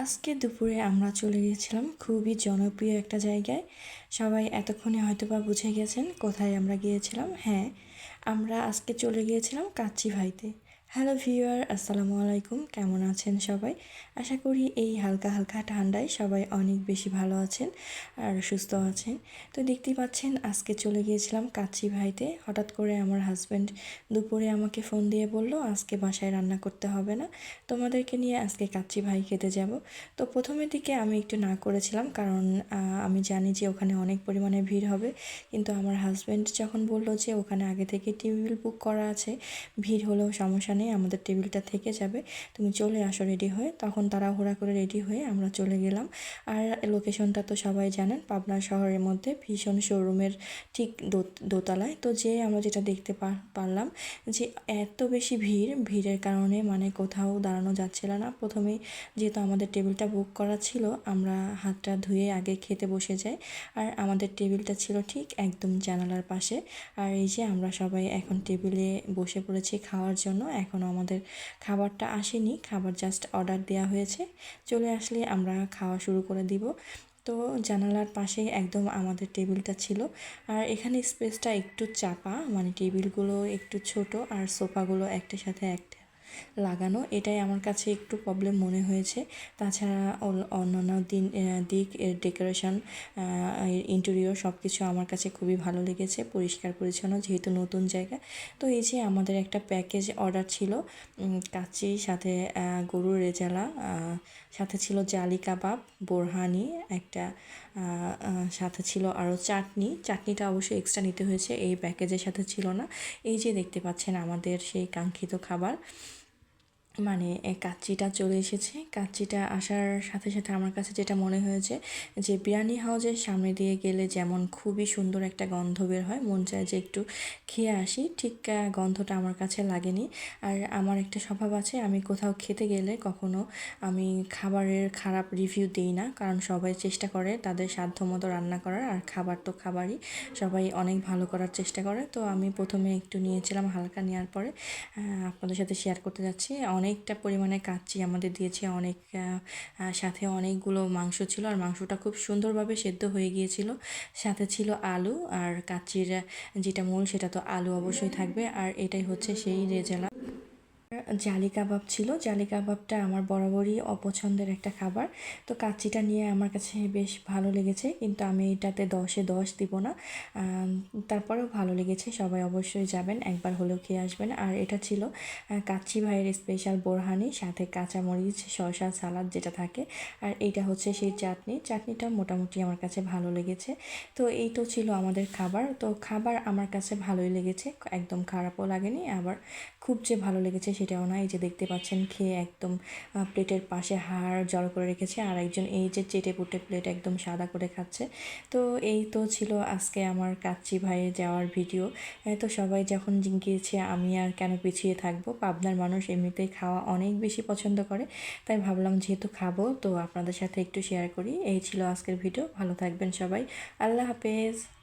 আজকে দুপুরে আমরা চলে গিয়েছিলাম খুবই জনপ্রিয় একটা জায়গায়। সবাই এতক্ষণে হয়তো বা বুঝে গেছেন কোথায় আমরা গিয়েছিলাম। হ্যাঁ আমরা আজকে চলে গিয়েছিলাম কাচ্চি ভাইতে। হ্যালো ভিউয়ার, আসসালামু আলাইকুম। কেমন আছেন সবাই? আশা করি এই হালকা হালকা ঠান্ডায় সবাই অনেক বেশি ভালো আছেন আর সুস্থ আছেন। তো দেখতেই পাচ্ছেন, আজকে চলে গিয়েছিলাম কাচ্চি ভাইতে। হঠাৎ করে আমার হাজব্যান্ড দুপুরে আমাকে ফোন দিয়ে বলল, আজকে বাসায় রান্না করতে হবে না। তোমাদেরকে নিয়ে আজকে কাচ্চি ভাই খেতে যাব। তো প্রথমের দিকে আমি একটু না করেছিলাম, কারণ আমি জানি যে ওখানে অনেক পরিমাণে ভিড় হবে। কিন্তু আমার হাজব্যান্ড যখন বলল যে ওখানে আগে থেকে টেবিল বুক করা আছে, ভিড় হলেও সমস্যা নেই আমাদের টেবিলটা থেকে যাবে। তুমি চলে আসো রেডি হয়ে। তখন তারা তাড়াহুড়া করে রেডি হয়ে আমরা চলে গেলাম। আর লোকেশনটা তো সবাই জানেন, পাবনা শহরের মধ্যে ভীষণ শোরুমের ঠিক দোতলায়। তো যে আমরা যেটা দেখতে পারলাম যে এত বেশি ভিড়, ভিড়ের কারণে মানে কোথাও দাঁড়ানো যাচ্ছিল না। প্রথমেই যেহেতু আমাদের টেবিলটা বুক করা ছিল, আমরা হাতটা ধুয়ে আগে খেতে বসে যাই। আর আমাদের টেবিলটা ছিল ঠিক একদম জানালার পাশে। আর এই যে আমরা সবাই এখন টেবিলে বসে পড়েছি খাওয়ার জন্য। এখনও আমাদের খাবারটা আসেনি, খাবার জাস্ট অর্ডার দেওয়া হয়েছে। চলে আসলে আমরা খাওয়া শুরু করে দিব। তো জানালার পাশে একদম আমাদের টেবিলটা ছিল। আর এখানে স্পেসটা একটু চাপা মানে টেবিলগুলো একটু ছোট আর সোফাগুলো একটার সাথে একটা। লাগানো, এটাই আমার কাছে একটু প্রবলেম মনে হয়েছে। তাছাড়া অন্যান্য দিন দিক ডেকোরেশন ইন্টেরিয়র সব কিছু আমার কাছে খুবই ভালো লেগেছে, পরিষ্কার পরিচ্ছন্ন, যেহেতু নতুন জায়গা। তো এই যে আমাদের একটা প্যাকেজ অর্ডার ছিল কাচি, সাথে গরুর রেজালা সাথে ছিল জালি কাবাব, বোরহানি, একটা সাথে ছিল আরও চাটনি। চাটনিটা অবশ্যই এক্সট্রা নিতে হয়েছে, এই প্যাকেজের সাথে ছিল না। এই যে দেখতে পাচ্ছেন আমাদের সেই কাঙ্ক্ষিত খাবার। মানে কাচ্চিটা চলে এসেছে। কাচ্চিটা আসার সাথে সাথে আমার কাছে যেটা মনে হয়েছে যে, বিরিয়ানি হাউজের সামনে দিয়ে গেলে যেমন খুবই সুন্দর একটা গন্ধ বের হয়, মন চায় যে একটু খেয়ে আসি। ঠিক গন্ধটা আমার কাছে লাগেনি। আর আমার একটা স্বভাব আছে, আমি কোথাও খেতে গেলে কখনো আমি খাবারের খারাপ রিভিউ দিই না। কারণ সবাই চেষ্টা করে তাদের সাধ্য মতো রান্না করার, আর খাবার তো খাবারই। সবাই অনেক ভালো করার চেষ্টা করে। তো আমি প্রথমে একটু নিয়েছিলাম হালকা নেওয়ার পরে আপনাদের সাথে শেয়ার করতে যাচ্ছি। অনেকটা পরিমাণে কাচ্চি আমাদের দিয়েছে, অনেক সাথে অনেকগুলো মাংস ছিল আর মাংসটা খুব সুন্দরভাবে সেদ্ধ হয়ে গিয়েছিল। সাথে ছিল আলু আর কাচ্চির যেটা মূল সেটা তো আলু অবশ্যই থাকবে। আর এটাই হচ্ছে সেই রেজালা। জালি কাবাব ছিল। জালি কাবাবটা আমার বরাবরই অপছন্দের একটা খাবার। তো কাচ্চিটা নিয়ে আমার কাছে বেশ ভালো লেগেছে। কিন্তু আমি এটাতে দশে দশ দিব না। তারপরেও ভালো লেগেছে। সবাই অবশ্যই যাবেন, একবার হলেও খেয়ে আসবেন। আর এটা ছিল কাচ্চি ভাইয়ের স্পেশাল বোরহানি, সাথে কাঁচামরিচ, শসা, সালাদ যেটা থাকে। আর এইটা হচ্ছে সেই চাটনি। চাটনিটা মোটামুটি আমার কাছে ভালো লেগেছে। তো এই তো ছিল আমাদের খাবার। তো খাবার আমার কাছে ভালোই লেগেছে। একদম খারাপও লাগেনি। আবার খুব যে ভালো লেগেছে সেটাও না, এই যে দেখতে পাচ্ছেন খেয়ে একদম প্লেটের পাশে হাড় জড়ো করে রেখেছে, আর একজন এই যে চেটে পুটে প্লেট একদম সাদা করে খাচ্ছে। তো এই তো ছিল আজকে আমার কাচ্চি ভাইয়ে যাওয়ার ভিডিও। তো সবাই যখন গিয়েছে আমি আর কেন পিছিয়ে থাকব? পাবনার মানুষ এমনিতেই খাওয়া অনেক বেশি পছন্দ করে, তাই ভাবলাম যেহেতু খাব, তো আপনাদের সাথে একটু শেয়ার করি। এই ছিল আজকের ভিডিও, ভালো থাকবেন সবাই। আল্লাহ হাফেজ।